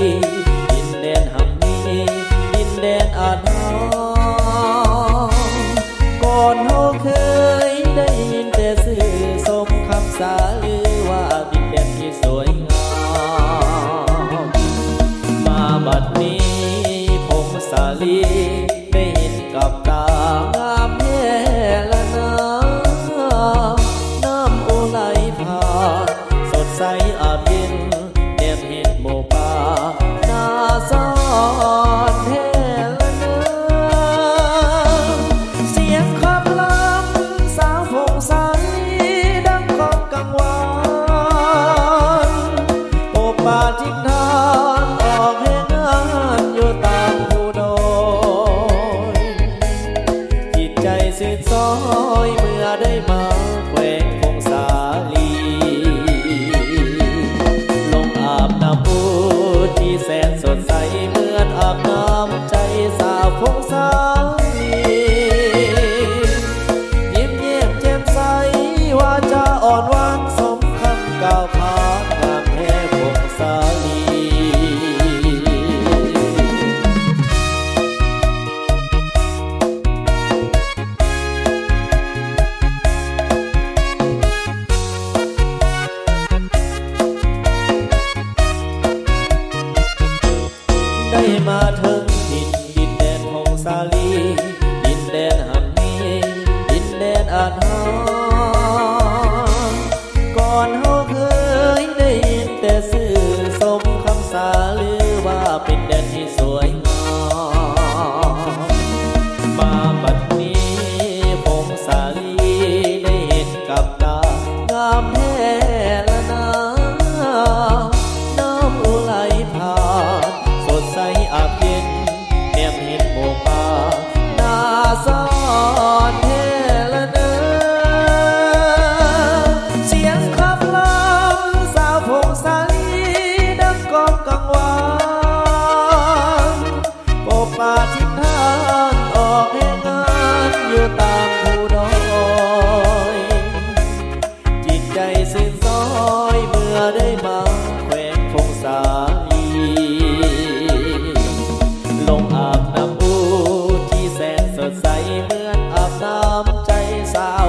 ดินแดนหังนี้ ดินแดนอาดาก่อนเฮาเคยได้ยินแต่สื่อสมคำสาลือว่าดินแดนที่สวยงามมาบัดนี้ผมสาลีได้เห็นกับตางามแน่ละนาน้ำโอไหลผ่าสดใสอาบยินแนบเห็นโมก ตาซ้อน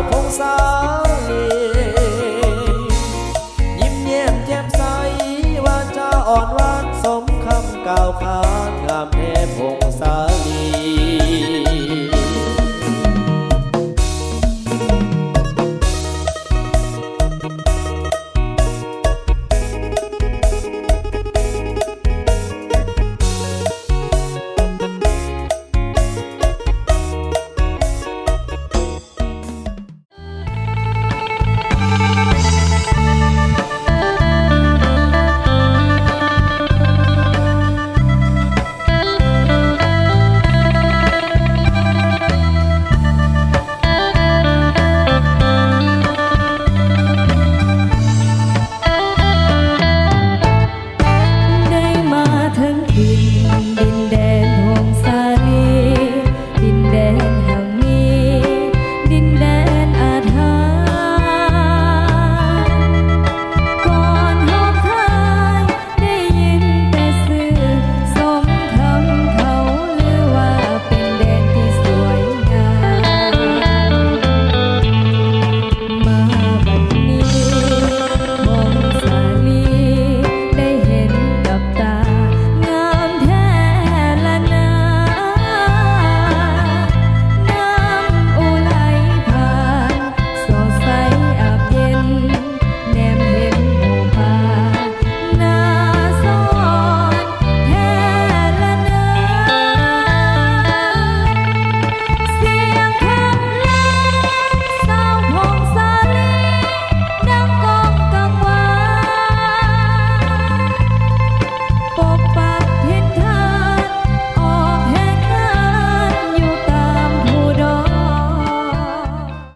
พงสาวยิ้มเยี่ยมแจ่มใสวาจาอ่อนหวานสมคำกล่าวขา